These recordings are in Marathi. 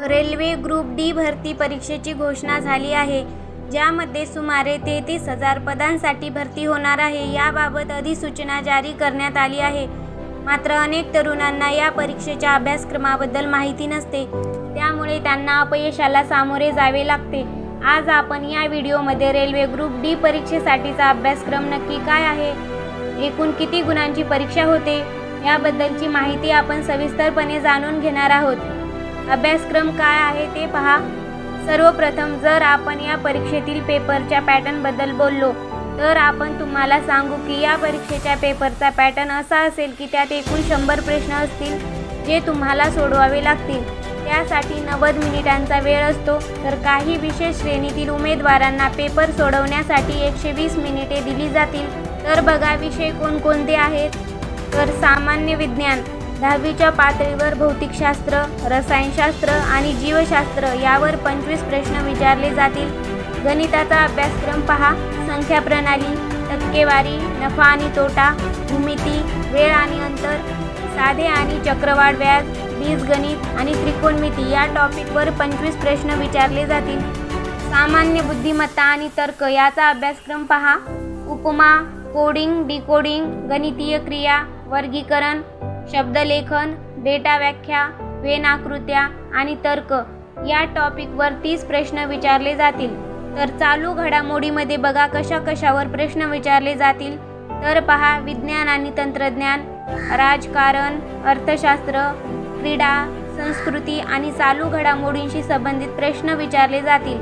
रेल्वे ग्रुप डी भरती परीक्षेची घोषणा झाली आहे ज्यामध्ये सुमारे तेहतीस हजार पदांसाठी भरती होणार आहे. याबाबत अधिसूचना जारी करण्यात आली आहे. मात्र अनेक तरुणांना या परीक्षेच्या अभ्यासक्रमाबद्दल माहिती नसते. त्यामुळे त्यांना अपयशाला सामोरे जावे लागते. आज आपण या व्हिडिओमध्ये रेल्वे ग्रुप डी परीक्षेसाठीचा अभ्यासक्रम नक्की काय आहे एकूण किती गुणांची परीक्षा होते याबद्दलची माहिती आपण सविस्तरपणे जाणून घेणार आहोत. अभ्यासक्रम काय आहे ते पहा. सर्वप्रथम जर आपण या परीक्षेतील पेपरच्या पॅटर्नबद्दल बोललो तर आपण तुम्हाला सांगू की या परीक्षेच्या पेपरचा पॅटर्न असा असेल की त्यात एकूण शंभर प्रश्न असतील जे तुम्हाला सोडवावे लागतील. त्यासाठी नव्वद मिनिटांचा वेळ असतो तर काही विशेष श्रेणीतील उमेदवारांना पेपर सोडवण्यासाठी एकशे वीस मिनिटे दिली जातील. तर बघा विषय कोणकोणते आहेत. तर सामान्य विज्ञान. दहावीच्या पातळीवर भौतिकशास्त्र रसायनशास्त्र आणि जीवशास्त्र यावर पंचवीस प्रश्न विचारले जातील. गणिताचा अभ्यासक्रम पहा. संख्या प्रणाली टक्केवारी नफा आणि तोटा भूमिती वेळ आणि अंतर साधे आणि चक्रवाढ व्याज बीजगणित आणि त्रिकोणमिती या टॉपिकवर पंचवीस प्रश्न विचारले जातील. सामान्य बुद्धिमत्ता आणि तर्क याचा अभ्यासक्रम पहा. उपमा कोडिंग डिकोडिंग गणितीय क्रिया वर्गीकरण शब्दलेखन डेटा व्याख्या वेनाकृत्या आणि तर्क या टॉपिकवर तीस प्रश्न विचारले जातील. तर चालू घडामोडीमध्ये बघा कशा कशावर प्रश्न विचारले जातील. तर पहा विज्ञान आणि तंत्रज्ञान राजकारण अर्थशास्त्र क्रीडा संस्कृती आणि चालू घडामोडींशी संबंधित प्रश्न विचारले जातील.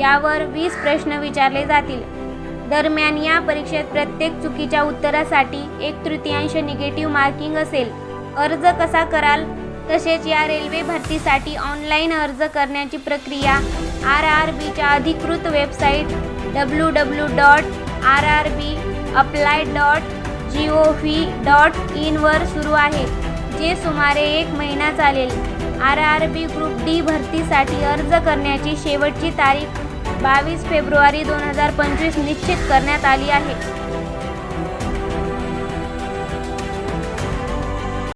यावर वीस प्रश्न विचारले जातील. दरम्यान या परीक्षेत प्रत्येक चुकीच्या उत्तरासाठी एक तृतीयांश निगेटिव्ह मार्किंग असेल. अर्ज कसा कराल? तसेच या रेल्वे भरतीसाठी ऑनलाईन अर्ज करण्याची प्रक्रिया आर आर बीच्या अधिकृत website W W dot R R B apply dot G O V dot इनवर सुरू आहे जे सुमारे एक महिना चालेल. R R B group D भरतीसाठी अर्ज करण्याची शेवटची तारीख बावीस फेब्रुवारी दोन हजार पंचवीस निश्चित करण्यात आली आहे.